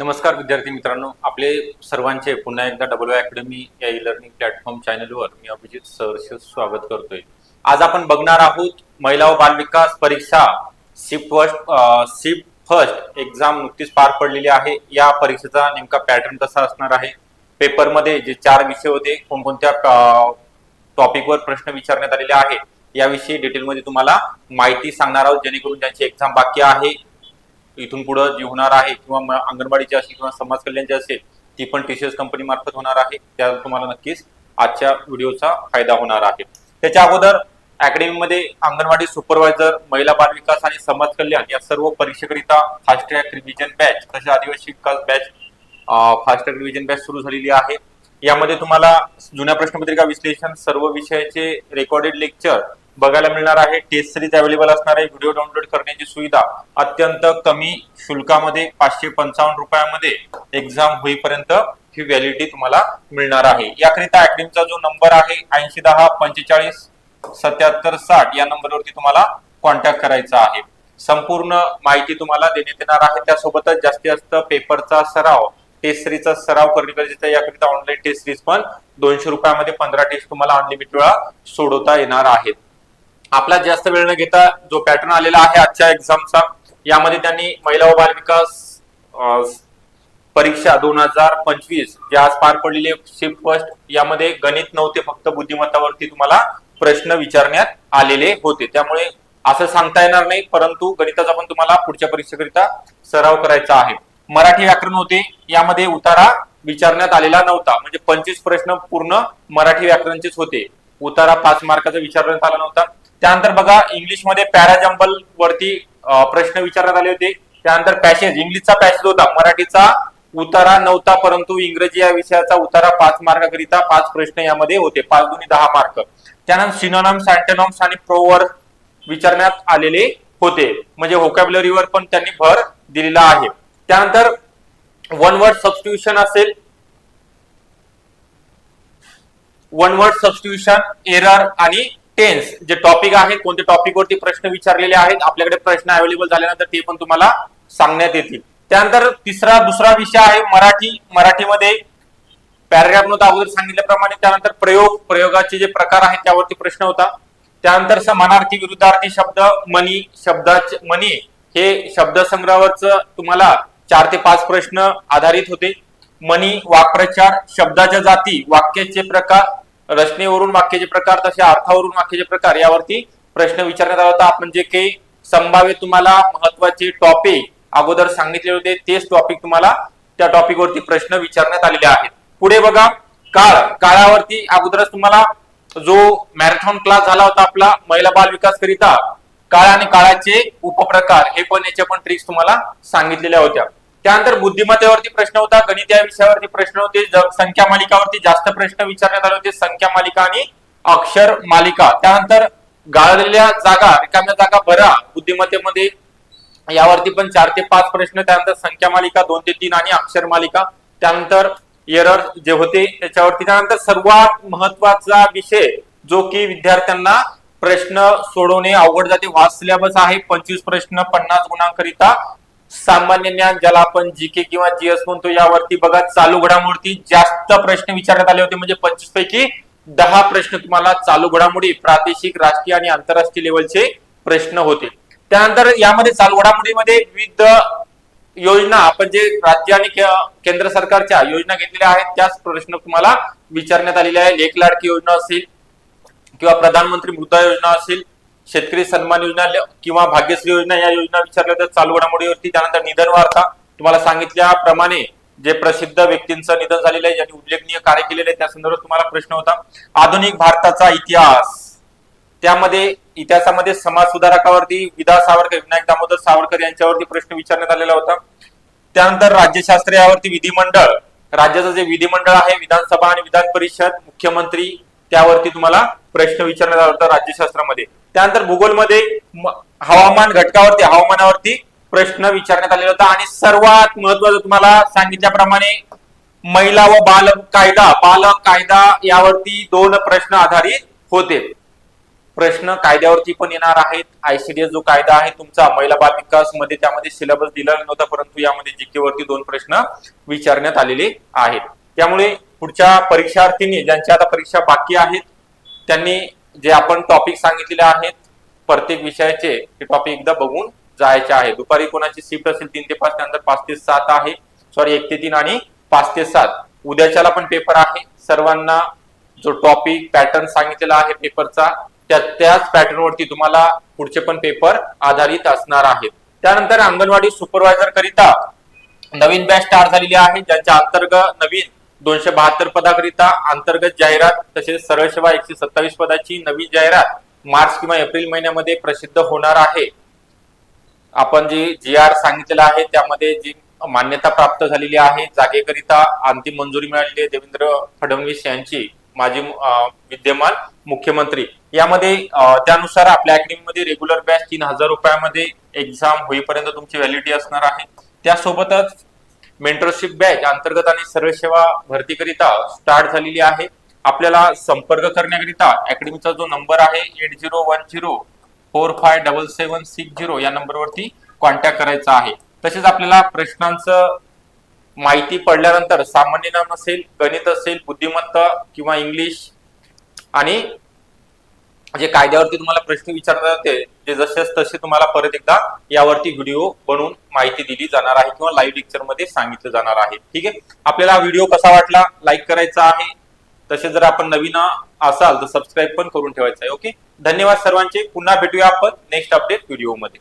नमस्कार विद्यार्थी मित्रांनो. आपले सर्वांचे पुन्हा एकदा डब्ल्यू अकॅडमी या ई लर्निंग प्लॅटफॉर्म चॅनलवर मी अभिजित सरचे स्वागत करतोय. आज आपण बघणार आहोत महिला व बालविकास परीक्षा shift first shift first exam नुकतीच पार पडलेली आहे. या परीक्षेचा नेमका पॅटर्न कसा असणार आहे? पेपरमध्ये जे चार विषय होते कोणकोणत्या टॉपिकवर प्रश्न विचारण्यात आलेले आहेत याविषयी डिटेलमध्ये तुम्हाला माहिती सांगणार आहोत. जेणेकरून ज्यांची एक्झाम बाकी आहे. इथून पुढे जी होणार आहे किंवा अंगणवाडीची असेल किंवा समाज कल्याणची असेल ती पण टीसीएस कंपनी मार्फत होणार आहे. त्या तुम्हाला नक्कीच आजच्या व्हिडिओचा फायदा होणार आहे. त्याच्या अगोदर अकॅडमीमध्ये अंगणवाडी सुपरवायझर महिला बाल विकास आणि समाज कल्याण या सर्व परीक्षेकरिता फास्ट ट्रॅक रिव्हिजन बॅच तसेच आदिवासी विकास batch fast track revision batch सुरू झालेली आहे. यामध्ये तुम्हाला जुन्या प्रश्नपत्रिका विश्लेषण सर्व विषयाचे रेकॉर्डेड लेक्चर बघायला मिळणार आहे. टेस्ट सिरीज अवेलेबल असणार आहे. व्हिडिओ डाउनलोड करण्याची सुविधा अत्यंत कमी शुल्कामध्ये पाचशे पंचावन्न रुपयामध्ये एक्झाम होईपर्यंत ही व्हॅलिडिटी तुम्हाला मिळणार आहे. याकरिता अकॅडमीचा जो नंबर आहे ऐंशी दहा पंचेचाळीस सत्याहत्तर साठ या नंबरवरती तुम्हाला कॉन्टॅक्ट करायचा आहे. संपूर्ण माहिती तुम्हाला देण्यात येणार आहे. त्यासोबतच जास्तीत जास्त पेपरचा सराव टेस्ट सिरीजचा सराव करणे गरजेचं आहे. याकरिता ऑनलाईन टेस्ट सिरीज पण दोनशे रुपयामध्ये पंधरा टेस्ट तुम्हाला अनलिमिटेड वेळा सोडवता येणार आहेत. आपला जास्त वेळ न घेता जो पॅटर्न आलेला आहे आजच्या एक्झामचा यामध्ये त्यांनी महिला व बालविकास परीक्षा दोन हजार पंचवीस जे आज पार पडलेली शिफ्ट फर्स्ट यामध्ये गणित नव्हते फक्त बुद्धिमत्तावरती तुम्हाला प्रश्न विचारण्यात आलेले होते. त्यामुळे असं सांगता येणार नाही परंतु गणिताचा पण तुम्हाला पुढच्या परीक्षेकरिता सराव करायचा आहे. मराठी व्याकरण होते यामध्ये उतारा विचारण्यात आलेला नव्हता. म्हणजे पंचवीस प्रश्न पूर्ण मराठी व्याकरणचेच होते. उतारा पाच मार्काचा विचारण्यात आला नव्हता. त्यानंतर बघा इंग्लिशमध्ये पॅराजम्बल वरती प्रश्न विचारण्यात आले होते. त्यानंतर पॅसेज इंग्लिशचा पॅसेज होता. मराठीचा उतारा नव्हता परंतु इंग्रजी या विषयाचा उतारा पाच मार्काकरिता पाच प्रश्न यामध्ये होते. पाच दोन्ही दहा मार्क. त्यानंतर सिनोनॉम्स अँटेनॉम्स आणि प्रोवर विचारण्यात आलेले होते. म्हणजे व्होकॅब्युलरीवर पण त्यांनी भर दिलेला आहे. त्यानंतर वन वर्ड सबस्टिट्यूशन असेल. वन वर्ड सबस्टिट्यूशन एरर आणि टेन्स जे टॉपिक आहे कोणत्या टॉपिकवरती प्रश्न विचारलेले आहेत आपल्याकडे प्रश्न अवेलेबल झाल्यानंतर ते पण तुम्हाला सांगण्यात येतील. त्यानंतर तिसरा दुसरा विषय आहे मराठी मराठीमध्ये पॅराग्राफ नव्हता अगोदर सांगितल्याप्रमाणे त्यानंतर प्रयोग प्रयोगाचे जे प्रकार आहेत त्यावरती प्रश्न होता. त्यानंतर समानार्थी विरुद्धार्थी शब्द मनी शब्दाचे मनी हे शब्दसंग्रहावरच तुम्हाला चार ते पाच प्रश्न आधारित होते. मनी वाक्प्रचार शब्दाच्या जाती वाक्याचे प्रकार रचनेवरून वाक्याचे प्रकार तसे अर्थावरून वाक्याचे प्रकार यावरती प्रश्न विचारण्यात आला होता. आपण जे काही संभाव्य तुम्हाला महत्त्वाचे टॉपिक अगोदर सांगितले होते तेच टॉपिक तुम्हाला त्या टॉपिक वरती प्रश्न विचारण्यात आलेले आहेत. पुढे बघा काळ. काळावरती अगोदरच तुम्हाला जो मॅरेथॉन क्लास झाला होता आपला महिला बाल विकास करिता काळ आणि काळाचे उपप्रकार हे पण याच्या पण ट्रिक्स तुम्हाला सांगितलेल्या होत्या. त्यानंतर बुद्धिमत्तेवरती प्रश्न होता गणित या विषयावरती प्रश्न होते संख्या मालिकावरती जास्त प्रश्न विचारण्यात आले होते संख्या मालिका आणि अक्षर मालिका. त्यानंतर गाळलेल्या जागा रिकाम्या जागा भरा बुद्धिमत्तेमध्ये यावरती पण चार ते पाच प्रश्न त्यानंतर संख्या मालिका दोन ते तीन आणि अक्षर मालिका. त्यानंतर एरर जे होते त्याच्यावरती त्यानंतर सर्वात महत्त्वाचा विषय जो की विद्यार्थ्यांना प्रश्न सोडवणे अवघड जाते वाच सिलेबस आहे पंचवीस प्रश्न पन्नास गुणांकरिता सामान्य ज्ञान ज्याला आपण जी के किंवा जीएस म्हणतो यावरती बघा चालू घडामोडी जास्त प्रश्न विचारण्यात आले होते म्हणजे पंचवीस पैकी दहा प्रश्न तुम्हाला चालू घडामोडी प्रादेशिक राष्ट्रीय आणि आंतरराष्ट्रीय लेवलचे प्रश्न होते. त्यानंतर यामध्ये चालू घडामोडीमध्ये विविध योजना आपण जे राज्य आणि केंद्र सरकारच्या योजना घेतलेल्या आहेत त्याच प्रश्न तुम्हाला विचारण्यात आलेले आहे एक लाडकी योजना असेल किंवा प्रधानमंत्री मुद्रा योजना असेल शेतकरी सन्मान योजना ल- किंवा भाग्यश्री योजना या योजना विचारल्या तर चालू घडामोडीवरती त्यानंतर निधन वार्ता तुम्हाला सांगितल्याप्रमाणे जे प्रसिद्ध व्यक्तींचं निधन झालेलं आहे ज्यांनी उल्लेखनीय कार्य केलेलं आहे त्या संदर्भात तुम्हाला प्रश्न होता. आधुनिक भारताचा इतिहास. त्यामध्ये इतिहासामध्ये समाज सुधारकावरती विदा सावरकर विनायक दामोदर सावरकर यांच्यावरती प्रश्न विचारण्यात आलेला होता. त्यानंतर राज्यशास्त्र यावरती विधिमंडळ. राज्याचं जे विधिमंडळ आहे विधानसभा आणि विधान परिषद मुख्यमंत्री त्यावरती तुम्हाला प्रश्न विचारण्यात आला होता राज्यशास्त्रामध्ये. त्यानंतर भूगोलमध्ये हवामान घटकावरती हवामानावरती प्रश्न विचारण्यात आलेला होता. आणि सर्वात महत्वाचं तुम्हाला सांगितल्याप्रमाणे महिला व बाल कायदा बाल कायदा यावरती दोन प्रश्न आधारित होते. प्रश्न कायद्यावरती पण येणार आहेत. आयसीडीएस जो कायदा आहे तुमचा महिला बाल विकासमध्ये त्यामध्ये सिलेबस दिलेला नव्हता परंतु यामध्ये जीके वरती दोन प्रश्न विचारण्यात आलेले आहेत. त्यामुळे पुढच्या परीक्षार्थींनी ज्यांच्या आता परीक्षा बाकी आहेत त्यांनी जे आपण टॉपिक सांगितलेले आहेत प्रत्येक विषयाचे ते टॉपिक एकदा बघून जायचे आहे. दुपारी कोणाची शिफ्ट असेल तीन ते पाच त्यानंतर पाच ते सात आहे. सॉरी एक ते तीन आणि पाच ते सात. उद्याच्याला पण पेपर आहे. सर्वांना जो टॉपिक पॅटर्न सांगितलेला आहे पेपरचा त्या त्याच पॅटर्नवरती तुम्हाला पुढचे पण पेपर आधारित असणार आहेत. त्यानंतर अंगणवाडी सुपरवायझर करिता नवीन बॅच स्टार्ट झालेली आहे ज्यांच्या अंतर्गत नवीन दोनशे बहात्तर पदाकरिता अंतर्गत जाहिरात तसेच सरळ सेवा एकशे सत्तावीस पदाची नवीन जाहिरात मार्च किंवा एप्रिल महिन्यामध्ये प्रसिद्ध होणार आहे. आपण जी जी आर सांगितलेलं आहे त्यामध्ये जी मान्यता प्राप्त झालेली आहे जागेकरिता अंतिम मंजुरी मिळालेली आहे देवेंद्र फडणवीस यांची माजी विद्यमान मुख्यमंत्री. यामध्ये त्यानुसार आपल्या अकॅडमीमध्ये रेग्युलर बॅच तीन हजार रुपयामध्ये एक्झाम होईपर्यंत तुमची व्हॅलिडिटी असणार आहे. त्यासोबतच मेंटरशिप बॅच अंतर्गत आणि सर्व सेवा भरतीकरिता स्टार्ट झालेली आहे. आपल्याला संपर्क करण्याकरिता अकॅडमीचा जो नंबर आहे eight zero one zero four five double seven six zero या नंबरवरती कॉन्टॅक्ट करायचा आहे. तसेच आपल्याला प्रश्नांचं माहिती पडल्यानंतर सामान्य ज्ञान असेल गणित असेल बुद्धिमत्ता किंवा इंग्लिश आणि जे कायद्यावरती तुम्हाला प्रश्न विचारले जाते जे जसे तसे तुम्हाला परत एकदा यावरती व्हिडिओ बनवून माहिती दिली जाणार आहे किंवा लाईव्ह लेक्चरमध्ये सांगितलं जाणार आहे. ठीक आहे? आपल्याला हा व्हिडिओ कसा वाटला? लाईक करायचा आहे. तसे जर आपण नवीन असाल तर सबस्क्राईब पण करून ठेवायचं आहे. ओके धन्यवाद सर्वांचे. पुन्हा भेटूया आपण नेक्स्ट अपडेट व्हिडिओमध्ये.